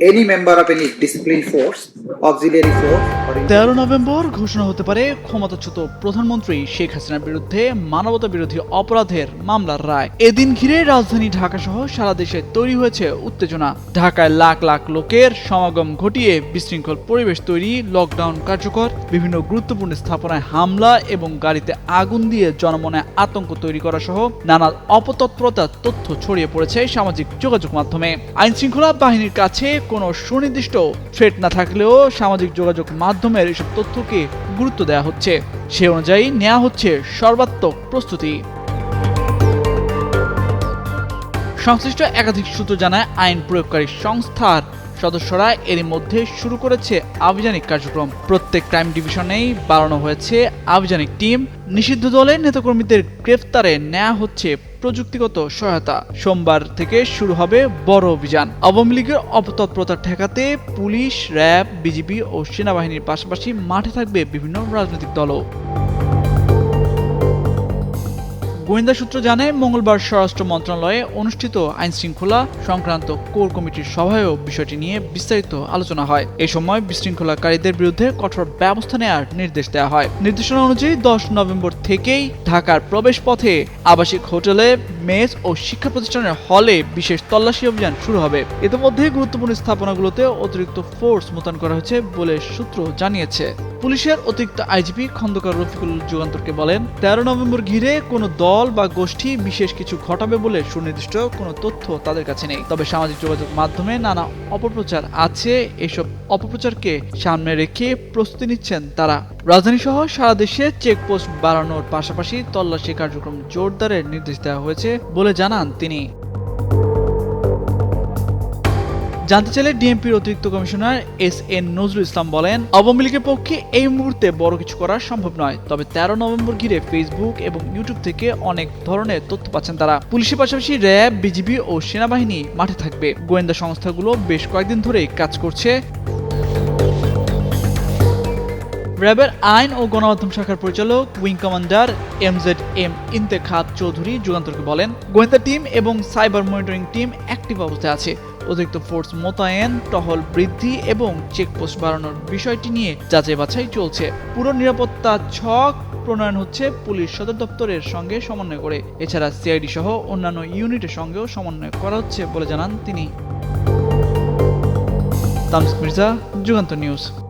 any member of any discipline force, auxiliary force, or তেরো নভেম্বর ঘোষণা হতে পারে ক্ষমতাচ্যুত প্রধানমন্ত্রী শেখ হাসিনার বিরুদ্ধে মানবতা বিরোধী অপরাধের মামলার রায়। এদিন ঘিরে রাজধানী ঢাকা সহ সারা দেশে তৈরি হয়েছে উত্তেজনা। ঢাকায় লাখ লাখ লোকের সমাগম ঘটিয়ে বিশৃঙ্খল পরিবেশ তৈরি লকডাউন কার্যকর। বিভিন্ন গুরুত্বপূর্ণ স্থাপনায় হামলা এবং গাড়িতে আগুন দিয়ে জনমনে আতঙ্ক তৈরি করা সহ নানা অপতৎপরতার তথ্য ছড়িয়ে পড়েছে সামাজিক যোগাযোগ মাধ্যমে। আইন শৃঙ্খলা বাহিনীর কাছে কোনো সুনির্দিষ্ট থ্রেট না থাকলেও সামাজিক যোগাযোগ মাধ্যমের এসব তথ্যকে গুরুত্ব দেওয়া হচ্ছে। সে অনুযায়ী নেওয়া হচ্ছে সর্বাত্মক প্রস্তুতি। সংশ্লিষ্ট একাধিক সূত্র জানায় আইন প্রয়োগকারী সংস্থার সদস্যরা এরই মধ্যে শুরু করেছে আভিযানিক কার্যক্রম। প্রত্যেক ক্রাইম ডিভিশনেই বাড়ানো হয়েছে আভিযানিক টিম। নিষিদ্ধ দলের নেতাকর্মীদের গ্রেফতারে নেওয়া হচ্ছে প্রযুক্তিগত সহায়তা। সোমবার থেকে শুরু হবে বড় অভিযান। আওয়ামী লীগের অপতৎপরতা ঠেকাতে পুলিশ, র্যাব, বিজিবি ও সেনাবাহিনীর পাশাপাশি মাঠে থাকবে বিভিন্ন রাজনৈতিক দলও। গোয়েন্দা সূত্র জানায়, মঙ্গলবার স্বরাষ্ট্র মন্ত্রণালয়ে অনুষ্ঠিত আইন শৃঙ্খলা সংক্রান্ত কোর কমিটির সভায়ও বিষয়টি নিয়ে বিস্তারিত আলোচনা হয়। এ সময় বিশৃঙ্খলাকারীদের বিরুদ্ধে কঠোর ব্যবস্থা নেওয়ার নির্দেশ দেওয়া হয়। নির্দেশনা অনুযায়ী দশ নভেম্বর থেকেই ঢাকার প্রবেশ পথে আবাসিক হোটেলে, মেস ও শিক্ষা প্রতিষ্ঠানের হলে বিশেষ তল্লাশি অভিযান শুরু হবে। ইতিমধ্যে গুরুত্বপূর্ণ স্থাপনাগুলোতে অতিরিক্ত ফোর্স মোতায়েন করা হয়েছে বলে সূত্র জানিয়েছে। পুলিশের অতিরিক্ত আইজিপি খন্দকার রফিকুল যুগান্তরকে বলেন, তেরো নভেম্বর ঘিরে কোনো দল বা গোষ্ঠী বিশেষ কিছু ঘটাবে বলে সুনির্দিষ্ট কোনো তথ্য তাদের কাছে নেই। তবে সামাজিক যোগাযোগ মাধ্যমে নানা অপপ্রচার আছে। এসব অপপ্রচারকে সামনে রেখে প্রস্তুতি নিচ্ছেন তারা। রাজধানী সহ সারা দেশে চেকপোস্ট বাড়ানোর পাশাপাশি তল্লাশি কার্যক্রম জোরদারের নির্দেশ দেওয়া হয়েছে বলে জানান তিনি। জানতে চাইলে ডিএমপির অতিরিক্ত commissioner S N Nazrul Islam বলেন, আওয়ামী লীগের পক্ষে এই মুহূর্তে বড় কিছু করা সম্ভব নয়। তবে তেরো নভেম্বর ঘিরে ফেসবুক এবং ইউটিউব থেকে অনেক ধরনের তথ্য পাচ্ছেন তারা। পুলিশের পাশাপাশি র্যাব, বিজিবি ও সেনাবাহিনী মাঠে থাকবে। গোয়েন্দা সংস্থাগুলো বেশ কয়েকদিন ধরেই কাজ করছে। র্যাবের আইন ও গণমাধ্যম শাখার পরিচালক, wing commander M Z M Intekhat Chowdhury যুগান্তরকে বলেন, গোয়েন্দা টিম এবং সাইবার মনিটরিং টিম অ্যাক্টিভ অবস্থায় আছে। অতিরিক্ত ফোর্স মোতায়েন, টহল বৃদ্ধি এবং চেকপোস্ট বাড়ানোর বিষয়টি নিয়ে যাচাই বাছাই চলছে। পুরো নিরাপত্তা ছক প্রণয়ন হচ্ছে পুলিশ সদর দপ্তরের সঙ্গে সমন্বয় করে। এছাড়া সিআইডি সহ অন্যান্য ইউনিটের সঙ্গেও সমন্বয় করা হচ্ছে বলে জানান তিনি। তামস মির্জা, যুগান্ত নিউজ।